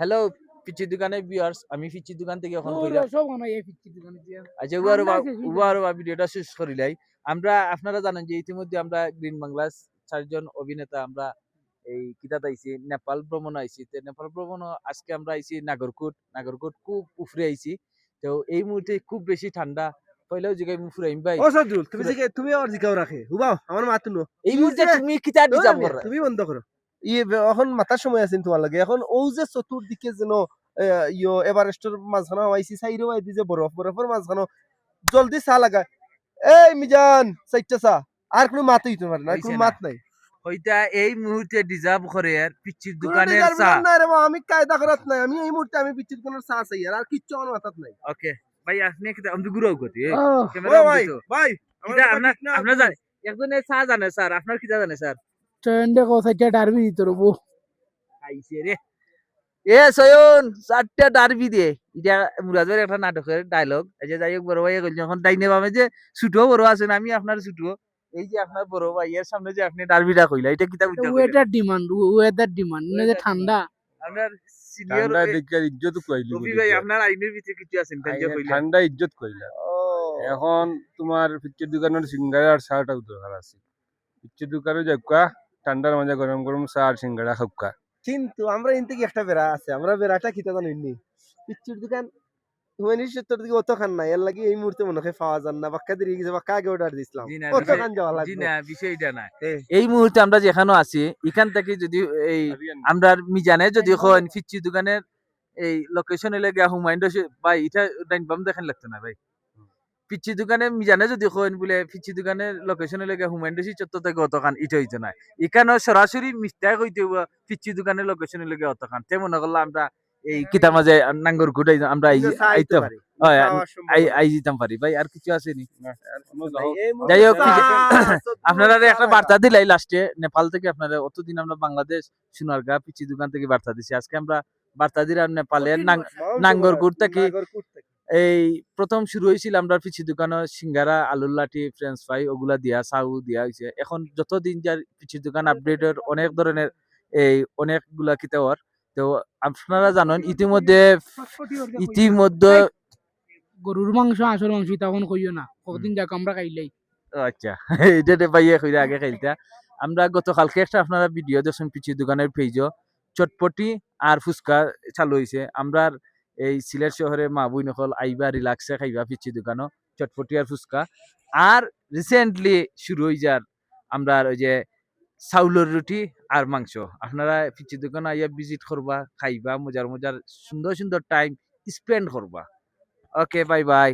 Hello PC দোকানে viewers আমি PC দোকান থেকে এখন কইরা সব এই পিচ্ছি দোকানে দিয়া। আচ্ছা উবার উবার ভিডিওটা শেষ করিলাই আমরা আপনারা জানেন যে ইতিমধ্যে আমরা গ্রিন বাংলাস চারজন অভিনেতা আমরা এই কিতাত আইছি নেপাল ভ্রমণ আইছি। তো নেপাল ভ্রমণ আজকে আমরা আইছি নাগরকোট। নাগরকোট খুব উফরে আইছি। তো এই মুহূর্তে খুব বেশি ঠান্ডা। পয়লাও জিগাই মু ফুরাইম ভাই। ও সজুল তুমি জিকে তুমি আর জিকাও রাখে। হুবাও আমার মাত এই মুহূর্তে তুমি কিতা কর তুমি বন্ধ করো। এখন মাথার সময় আছেন তোমার লাগে। এখন ও যে চতুর্দিকে যেন ইয়ো এভারেস্টের মাঝখানে আইসি সাইরো আইদি যে বরফ বরফের মাঝখানে জলদি চা লাগা। এই মিজান সাইটটা চা আর কোনো মাত হইতে পারে না কোনো মাত নাই। হইতা এই মুহূর্তে ডিজার্ভ করে আর কোনো দোকানের চা না রে আমি কায়দা করাত নাই। আমি এই মুহূর্তে আমি পিচ্ছির কোনো চা চাই আর কিচ্ছু আমার মাথাত নাই। ওকে ভাই আপনি আমি গুরাও ক্যামেরা ভাই ভাই আমার জানে একজনে চা জানে স্যার আপনার কিতা জানে স্যার ট্রেন্ডে কোথায় ডারবি দিতে রবো আইছে রে। এ সয়ন চারটা ডারবি দে। এটা মুরাদের একটা নাটকের ডায়লগ এই যে যাই হোক বড় ভাই কইল যখন ডাইনে বামে যে ছুটো বড় আছেন আমি আপনার ছুটো এই যে আপনার বড় ভাই এর সামনে যে আপনি ডারবিটা কইলা এটা কিতা বুঝতে ওয়েদার ডিমান্ড ওয়েদার ডিমান্ড না যে ঠান্ডা। আপনার সিনিয়র ঠান্ডা দেখিয়া ইজ্জত কইলি রবি ভাই আপনার আইনের ভিতরে কিছু আছেন তাই যে কইলা? ঠান্ডা ইজ্জত কইলা। এখন তোমার পিচ্ছের দোকানের সিঙ্গারা আর চাটা দরকার আছে। পিচ্ছের দোকানে যাকা ঠান্ডার মাঝে গরম গরম চা আর সিঙ্গারা খাবকা কিন্তু আমরা ইন থেকে একটা বেড়া আছে আমরা বেড়াটা কিতা জানি নি। পিচ্ছির দোকান হুমানির সত্তর দিকে অত খান নাই এর লাগি এই মুহূর্তে মনে হয় পাওয়া যান না বাক্কা দেরি গেছে বাক্কা আগে অর্ডার দিছিলাম। অত খান যাওয়া লাগবে। না বিষয়টা না। এই। মুহূর্তে আমরা যেখানে আছি এখান থেকে যদি এই আমরা মিজানে যদি হন ফিচ্ছি দোকানের এই লোকেশনে লেগে হুমায়ুন ভাই এটা ডাইন বাম দেখেন লাগতো না ভাই? পিচ্ছি দোকানে মিজানে যদি হন বলে পিচ্ছি দোকানে লোকেশনে লেগে হুমায়ুন রশিদ চত্বর থেকে অতখান ইটা হইতো না এখানে সরাসরি মিস্টাক হইতে হইব পিচ্ছি দোকানের লোকেশনে লেগে অতখান। তেমন করলে আমরা এই কিতার মাঝে নাঙ্গর গুটাই আমরা আই আইতে পারি। হয়, আই না। আই যেতাম পারি। ভাই আর কিছু আসেনি এই মুহূর্তে যাই হোক, আপনারা একটা বার্তা দিলাই লাস্টে নেপাল থেকে আপনারা অতদিন আমরা বাংলাদেশ সোনারগা পিচি দোকান থেকে বার্তা দিছি। আজকে আমরা বার্তা দিলাম নেপালের নাং- নাঙ্গরকুট থেকে। এই প্রথম শুরু হয়েছিল আমরা পিচি দোকানে সিঙ্গারা আলুর লাঠি ফ্রেঞ্চ ফ্রাই ওগুলা দিয়া চাউ দিয়া হয়েছে এখন যতদিন যার পিচি দোকান আপডেটের অনেক ধরনের এই অনেকগুলা কিতাবর তো আপনারা জানেন ইতিমধ্যে ইতিমধ্যে গরুর মাংস আসল মাংস তখন কইও না। কতদিন যাক আমরা খাইলাই। আচ্ছা। এটা পাইয়ে কইরা আগে খাইতা আমরা গতকালকে একটা আপনারা ভিডিও দেখছেন পিচি দোকানের পেজও চটপটি আর ফুচকা চালু হয়েছে আমরা এই সিলেট শহরে মা বই নকল আইবা রিলাক্সে খাইবা, পিচ্ছি দোকানও, চটপটিয়ার ফুচকা। আর রিসেন্টলি শুরু হয়ে যার আমরা ওই যে চাউলের রুটি আর মাংস। আপনারা পিচ্ছি দোকান আইয়া ভিজিট করবা, খাইবা, মজার মজার সুন্দর সুন্দর টাইম স্পেন্ড করবা। Okay bye bye